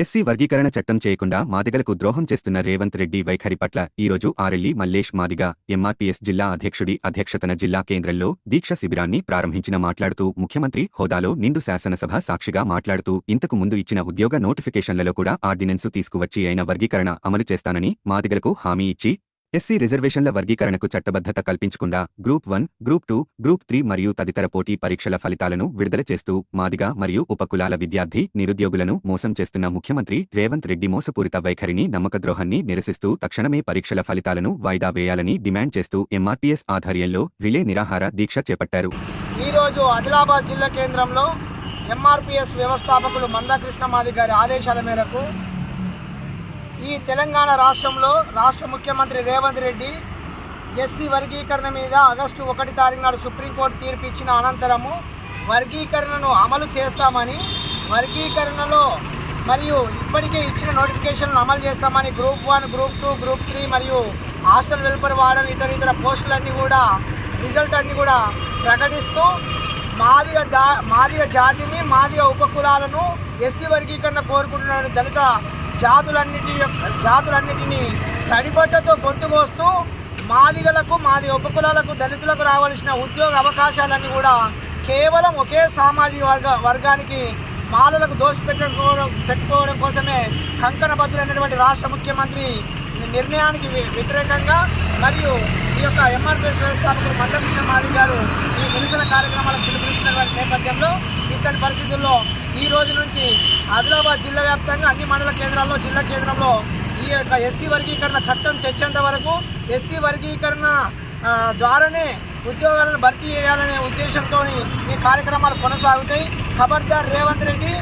SC వర్గీకరణ చట్టం చేయకుండా మాదిగలకు ద్రోహం చేస్తున్న రేవంత్ రెడ్డి వైఖరి పట్ల ఈరోజు ఆరెల్లి మల్లేష్ మాదిగ ఎంఆర్పీఎస్ జిల్లా అధ్యక్షుడి అధ్యక్షతన జిల్లా కేంద్రంలో దీక్ష శిబిరాన్ని ప్రారంభించిన మాట్లాడుతూ ముఖ్యమంత్రి హోదాలో నిండు శాసనసభ సాక్షిగా మాట్లాడుతూ ఇంతకు ముందు ఇచ్చిన ఉద్యోగ నోటిఫికేషన్లలో కూడా ఆర్డినెన్సు తీసుకువచ్చి అయిన వర్గీకరణ అమలు చేస్తానని మాదిగలకు హామీ ఇచ్చి ఎస్సీ రిజర్వేషన్ల వర్గీకరణకు చట్టబద్ధత కల్పించకుండా group one group two group three మరియు తదితర పోటీ పరీక్షల ఫలితాలను విడుదల చేస్తూ మాదిగా మరియు ఉపకులాల విద్యార్థి నిరుద్యోగులను మోసం చేస్తున్న ముఖ్యమంత్రి రేవంత్ రెడ్డి మోసపూరిత వైఖరిని నమ్మకద్రోహాన్ని నిరసిస్తూ తక్షణమే పరీక్షల ఫలితాలను వాయిదా వేయాలని డిమాండ్ చేస్తూ ఎంఆర్పీఎస్ ఆధ్వర్యంలో రిలే నిరాహార దీక్ష చేపట్టారు. ఈరోజు ఆదిలాబాద్ జిల్లా కేంద్రంలో వ్యవస్థాపకులు మందాకృష్ణ మాది గారి ఆదేశాల మేరకు ఈ తెలంగాణ రాష్ట్రంలో రాష్ట్ర ముఖ్యమంత్రి రేవంత్ రెడ్డి ఎస్సీ వర్గీకరణ మీద ఆగస్టు ఒకటి తారీఖు నాడు సుప్రీంకోర్టు తీర్పు ఇచ్చిన అనంతరము వర్గీకరణను అమలు చేస్తామని వర్గీకరణలో మరియు ఇప్పటికే ఇచ్చిన నోటిఫికేషన్లు అమలు చేస్తామని group one group two group three మరియు హాస్టల్ వెల్ఫేర్ వార్డన్ ఇతర ఇతర పోస్టులన్నీ కూడా రిజల్ట్ అన్ని కూడా ప్రకటిస్తూ మాదిగ దా మాదిగ జాతిని మాదిగ ఉపకులాలను ఎస్సీ వర్గీకరణ కోరుకుంటున్న దళిత జాతులన్నిటి యొక్క జాతులన్నిటినీ తడిబట్టతో గొంతుకోస్తూ మాదిగలకు మాది ఉపకులాలకు దళితులకు రావాల్సిన ఉద్యోగ అవకాశాలన్నీ కూడా కేవలం ఒకే సామాజిక వర్గ వర్గానికి మాలలకు దోసిపెట్టుకోవడం పెట్టుకోవడం కోసమే కంకణబద్దులైనటువంటి రాష్ట్ర ముఖ్యమంత్రి నిర్ణయానికి వ్యతిరేకంగా మరియు ఈ యొక్క ఎంఆర్పీఎస్ వ్యవస్థాపకులు మందకృష్ణ మాది గారు ఈ నిరసన కార్యక్రమాలకు పిలుపునిచ్చినటువంటి నేపథ్యంలో ఇక్కడి పరిస్థితుల్లో ఈ రోజు నుంచి ఆదిలాబాద్ జిల్లా వ్యాప్తంగా అన్ని మండల కేంద్రాల్లో జిల్లా కేంద్రంలో ఈ యొక్క ఎస్సీ వర్గీకరణ చట్టం తెచ్చేంత వరకు ఎస్సీ వర్గీకరణ ద్వారానే ఉద్యోగాలను భర్తీ చేయాలనే ఉద్దేశంతో ఈ కార్యక్రమాలు కొనసాగుతాయి. ఖబర్దార్ రేవంత్ రెడ్డి